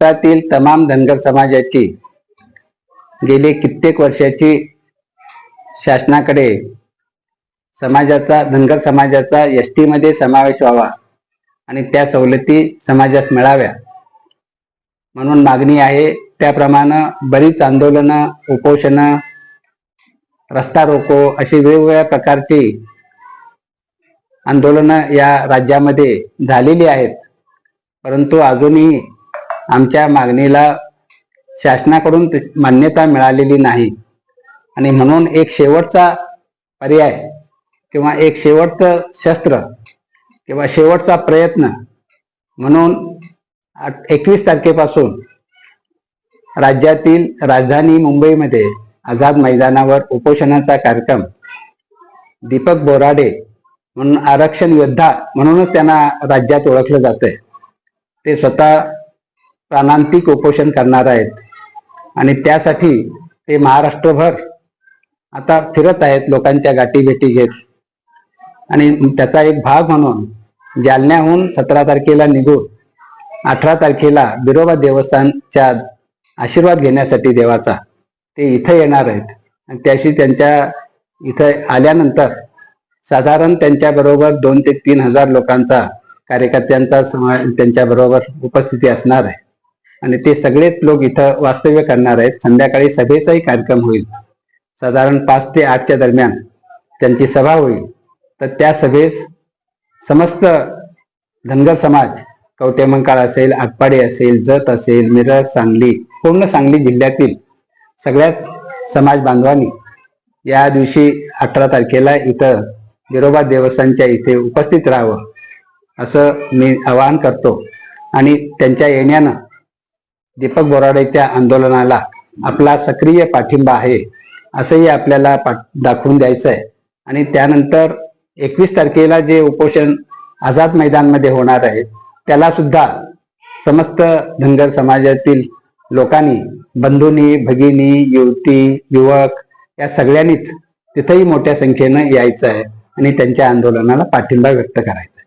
महाराष्ट्रातील तमाम धनगर समाजाची गेली कित्येक वर्षाची शासनाकडे समाजाचा धनगर समाजाचा एसमध्ये समावेश व्हावा आणि त्या सवलती समाजास मिळाव्या. म्हणून मागणी आहे त्याप्रमाणे बरीच आंदोलनं उपोषणं रस्ता रोको अशी वेगवेगळ्या प्रकारची आंदोलनं या राज्यामध्ये झालेली आहेत. परंतु अजूनही आमच्या मागणीला शासनाकडून मान्यता मिळालेली नाही. आणि म्हणून एक शेवटचा पर्याय किंवा एक शेवटचं शस्त्र किंवा शेवटचा प्रयत्न म्हणून एकवीस तारखेपासून राज्यातील राजधानी मुंबईमध्ये आझाद मैदानावर उपोषणाचा कार्यक्रम दीपक बोराडे म्हणून आरक्षण योद्धा म्हणूनच त्यांना राज्यात ओळखलं जातंय. ते स्वतः प्राणांतिक उपोषण करणार आहेत. आणि त्यासाठी ते महाराष्ट्रभर आता फिरत आहेत लोकांच्या गाठी भेटी घेत. आणि त्याचा एक भाग म्हणून जालन्याहून सतरा तारखेला निघून अठरा तारखेला बिरोबा देवस्थानच्या आशीर्वाद घेण्यासाठी देवाचा. ते इथं येणार आहेत. आणि त्याशी त्यांच्या इथं आल्यानंतर साधारण त्यांच्याबरोबर दोन ते तीन हजार लोकांचा कार्यकर्त्यांचा समा त्यांच्याबरोबर उपस्थिती असणार आहे. आणि ते सगळेच लोक इथं वास्तव्य करणार आहेत. संध्याकाळी सभेचाही कार्यक्रम होईल. साधारण पाच ते आठच्या दरम्यान त्यांची सभा होईल. तर त्या सभेस समस्त धनगर समाज कवटेमंकाळ असेल आटपाडी असेल जत असेल मिरज सांगली पूर्ण सांगली जिल्ह्यातील सगळ्याच समाज बांधवांनी या दिवशी अठरा तारखेला इथं विरोबा देवस्थानच्या इथे उपस्थित राहावं असं मी आवाहन करतो. आणि त्यांच्या येण्यानं दीपक बोराडेच्या आंदोलनाला आपला सक्रिय पाठिंबा आहे असंही आपल्याला दाखवून द्यायचं आहे आणि त्यानंतर एकवीस तारखेला जे उपोषण आझाद मैदानमध्ये होणार आहे त्याला सुद्धा समस्त धनगर समाजातील लोकांनी बंधूंनी भगिनी युवती युवक या सगळ्यांनीच तिथंही मोठ्या संख्येनं यायचं आहे आणि त्यांच्या आंदोलनाला पाठिंबा व्यक्त करायचा